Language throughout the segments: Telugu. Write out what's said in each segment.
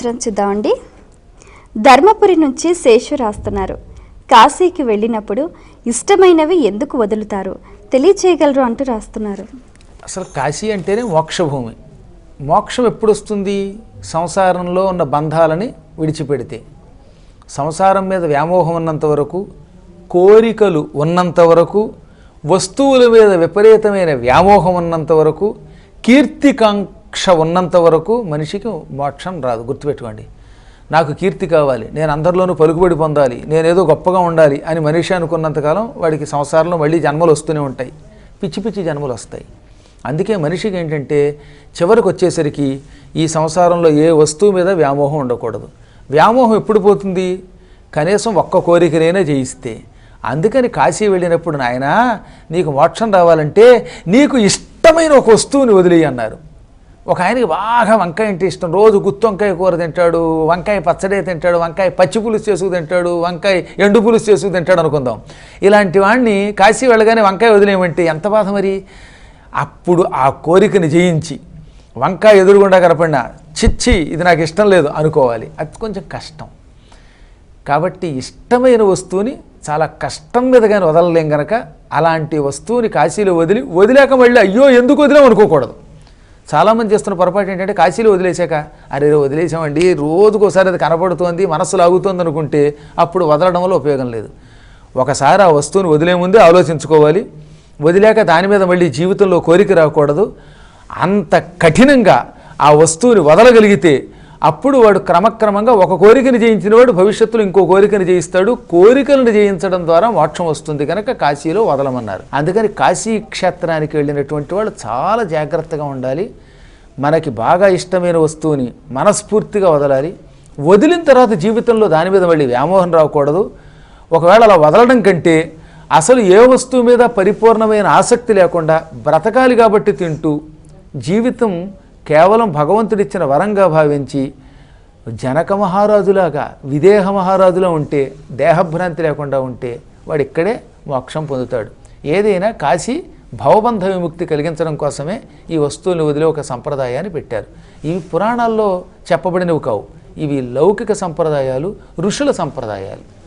ఉత్తరం చూద్దామండి ధర్మపురి నుంచి శేషు రాస్తున్నారు. కాశీకి వెళ్ళినప్పుడు ఇష్టమైనవి ఎందుకు వదులుతారు? తెలియచేయగలరు అంటూ రాస్తున్నారు. అసలు కాశీ అంటేనే మోక్షభూమి. మోక్షం ఎప్పుడు వస్తుంది సంసారంలో ఉన్న బంధాలని విడిచిపెడితే. సంసారం మీద వ్యామోహం ఉన్నంత వరకు కోరికలు ఉన్నంత వరకు వస్తువుల మీద విపరీతమైన వ్యామోహం ఉన్నంత వరకు కీర్తికాంక్ష ఉన్నంత వరకు మనిషికి మోక్షం రాదు. గుర్తుపెట్టుకోండి. నాకు కీర్తి కావాలి నేను అందరిలోనూ పలుకుబడి పొందాలి నేనేదో గొప్పగా ఉండాలి అని మనిషి అనుకున్నంతకాలం వాడికి సంసారంలో మళ్ళీ జన్మలు వస్తూనే ఉంటాయి. పిచ్చి పిచ్చి జన్మలు వస్తాయి. అందుకే మనిషికి ఏంటంటే చివరికి వచ్చేసరికి ఈ సంసారంలో ఏ వస్తువు మీద వ్యామోహం ఉండకూడదు. వ్యామోహం ఎప్పుడు పోతుంది? కనీసం ఒక్క కోరికనైనా జయిస్తే. అందుకని కాశీ వెళ్ళినప్పుడు నాయన నీకు మోక్షం రావాలంటే నీకు ఇష్టమైన ఒక వస్తువుని వదిలేయి అన్నారు. ఒక ఆయనకి బాగా వంకాయ అంటే ఇష్టం. రోజు గుత్తి వంకాయ కూర తింటాడు వంకాయ పచ్చడే తింటాడు వంకాయ పచ్చి పులుసు చేసుకు తింటాడు వంకాయ ఎండు పులుసు చేసుకు తింటాడు అనుకుందాం. ఇలాంటి వాడిని కాశీ వెళ్ళగానే వంకాయ వదిలేమంటే ఎంత బాధ మరి? అప్పుడు ఆ కోరికని జయించి వంకాయ ఎదురుగుండా కనపడినా చిచ్చి ఇది నాకు ఇష్టం లేదు అనుకోవాలి. అది కొంచెం కష్టం. కాబట్టి ఇష్టమైన వస్తువుని చాలా కష్టం మీద కానీ వదలలేం కనుక అలాంటి వస్తువుని కాశీలో వదిలి వదిలేక మళ్ళీ అయ్యో ఎందుకు వదిలేం అనుకోకూడదు. చాలామంది చేస్తున్న పొరపాటు ఏంటంటే కాశీలో వదిలేశాక అరే వదిలేసామండి రోజుకోసారి అది కనపడుతోంది మనస్సు లాగుతోంది అనుకుంటే అప్పుడు వదలడం వల్ల ఉపయోగం లేదు. ఒకసారి ఆ వస్తువుని వదిలే ముందే ఆలోచించుకోవాలి. వదిలేక దాని మీద మళ్ళీ జీవితంలో కోరిక రాకూడదు. అంత కఠినంగా ఆ వస్తువుని వదలగలిగితే అప్పుడు వాడు క్రమక్రమంగా ఒక కోరికను జయించిన వాడు భవిష్యత్తులో ఇంకో కోరికను జయిస్తాడు. కోరికలను జయించడం ద్వారా మోక్షం వస్తుంది కనుక కాశీలో వదలమన్నారు. అందుకని కాశీ క్షేత్రానికి వెళ్ళినటువంటి వాళ్ళు చాలా జాగ్రత్తగా ఉండాలి. మనకి బాగా ఇష్టమైన వస్తువుని మనస్ఫూర్తిగా వదలాలి. వదిలిన తర్వాత జీవితంలో దాని మీద మళ్ళీ వ్యామోహం రాకూడదు. ఒకవేళ అలా వదలడం కంటే అసలు ఏ వస్తువు మీద పరిపూర్ణమైన ఆసక్తి లేకుండా బ్రతకాలి కాబట్టి తింటూ జీవితం కేవలం భగవంతుడిచ్చిన వరంగా భావించి జనక మహారాజులాగా విదేహ మహారాజులా ఉంటే దేహభ్రాంతి లేకుండా ఉంటే వాడు ఇక్కడే మోక్షం పొందుతాడు. ఏదైనా కాశీ భవబంధ విముక్తి కలిగించడం కోసమే ఈ వస్తువుని వదిలే ఒక సంప్రదాయాన్ని పెట్టారు. ఇవి పురాణాల్లో చెప్పబడినవి కావు. ఇవి లౌకిక సంప్రదాయాలు ఋషుల సంప్రదాయాలు.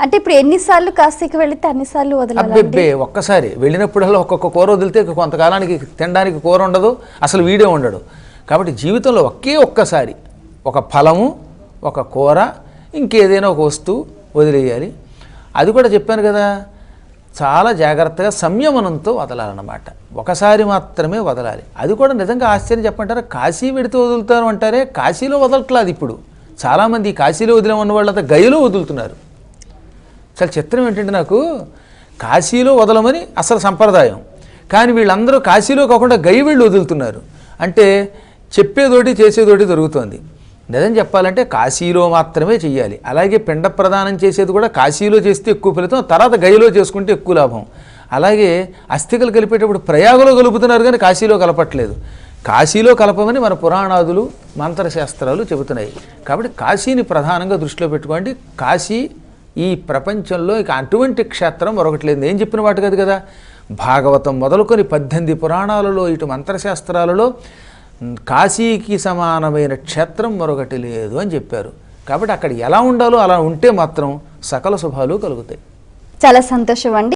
అంటే ఇప్పుడు ఎన్నిసార్లు కాశీకి వెళితే అన్నిసార్లు వదలాలి ఒక్కసారి. వెళ్ళినప్పుడల్లా ఒక్కొక్క కూర వదిలితే కొంతకాలానికి తినడానికి కూర ఉండదు. అసలు వీడే ఉండడు. కాబట్టి జీవితంలో ఒకే ఒక్కసారి ఒక ఫలము ఒక కూర ఇంకేదైనా ఒక వస్తువు వదిలేయాలి. అది కూడా చెప్పాను కదా చాలా జాగ్రత్తగా సంయమనంతో వదలాలన్నమాట. ఒకసారి మాత్రమే వదలాలి. అది కూడా నిజంగా ఆశ్చర్యం చెప్పంటారా కాశీ పెడితే వదులుతారు అంటారే? కాశీలో వదలట్లేదు ఇప్పుడు. చాలామంది కాశీలో వదిలేమన్న వాళ్ళంతా గయలో వదులుతున్నారు. చాలా చిత్రం ఏంటంటే నాకు కాశీలో వదలమని అసలు సంప్రదాయం. కానీ వీళ్ళందరూ కాశీలో కాకుండా గై వీళ్ళు వదులుతున్నారు. అంటే చెప్పేదోటి చేసేదోటి జరుగుతోంది. నిజం చెప్పాలంటే కాశీలో మాత్రమే చెయ్యాలి. అలాగే పిండ ప్రదానం చేసేది కూడా కాశీలో చేస్తే ఎక్కువ ఫలితం తర్వాత గైలో చేసుకుంటే ఎక్కువ లాభం. అలాగే అస్థికలు కలిపేటప్పుడు ప్రయాగలో కలుపుతున్నారు కానీ కాశీలో కలపట్లేదు. కాశీలో కలపమని మన పురాణాదులు మంత్రశాస్త్రాలు చెబుతున్నాయి. కాబట్టి కాశీని ప్రధానంగా దృష్టిలో పెట్టుకోండి. కాశీ ఈ ప్రపంచంలో ఇక అటువంటి క్షేత్రం మరొకటి లేదు. ఏం చెప్పిన వాటి కాదు కదా. భాగవతం మొదలుకొని పద్దెనిమిది పురాణాలలో ఇటు మంత్రశాస్త్రాలలో కాశీకి సమానమైన క్షేత్రం మరొకటి లేదు అని చెప్పారు. కాబట్టి అక్కడ ఎలా ఉండాలో అలా ఉంటే మాత్రం సకల శుభాలు కలుగుతాయి. చాలా సంతోషం అండి.